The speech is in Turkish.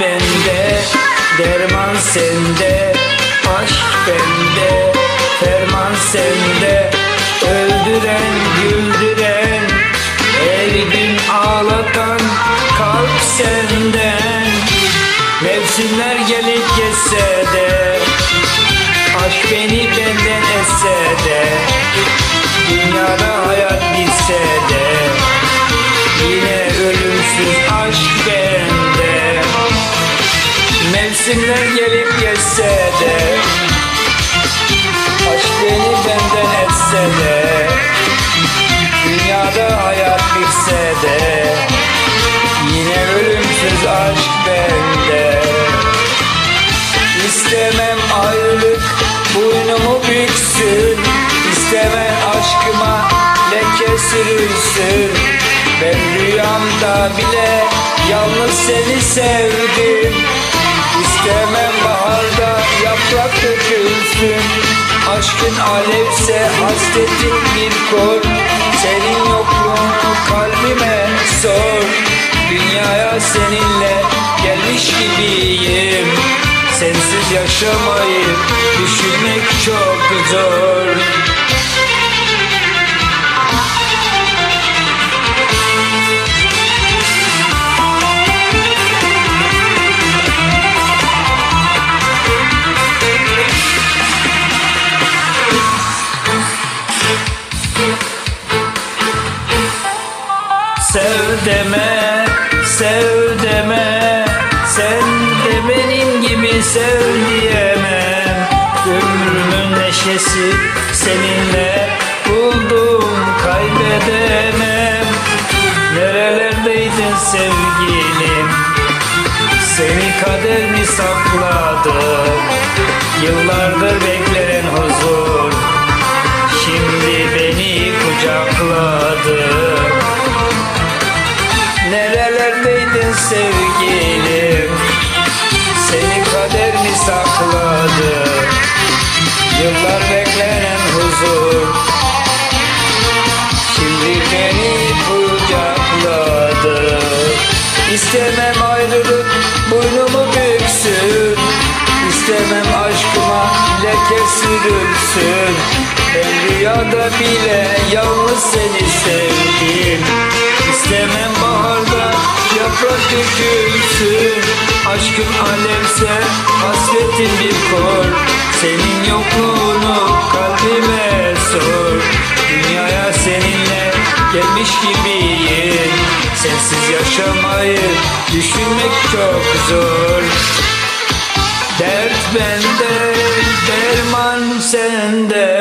bende Derman sende Aşk bende Ferman sende. Öldüren güldüren Her gün ağlatan Kalp senden. Mevsimler gelip geçse de Aşk beni de Mevsimler gelip geçse de. Aşk beni benden etse de. Dünyada hayat bitse de. Yine ölümsüz aşk bende. İstemem ayrılık boynumu büksün. İstemem aşkıma leke sürülsün. Ben rüyamda bile yalnız seni sevdim İstemem baharda yaprak dökülsün. Aşkın alevse hasretin bir kor. Senin yokluğunu kalbime sor. Dünyaya seninle gelmiş gibiyim. Sensiz yaşamayı düşünmek çok zor Sev deme, sev deme Sen de benim gibi sev diyemem Ömrümün neşesi seninle buldum kaybedemem. Nerelerdeydin sevgilim? Seni kader mi sakladı Yıllardır beklenen huzur İstemem ayrılık boynumu büksün. İstemem aşkıma leke sürülsün Ben rüyada bile yalnız seni sevdim. İstemem baharda yaprak dökülsün. Aşkın alevse hasretin bir kor. Senin yokluğunu kalbime sor. Dünyaya seninle gelmiş gibiyim Sensiz yaşamayı düşünmek çok zor. Dert bende, derman sende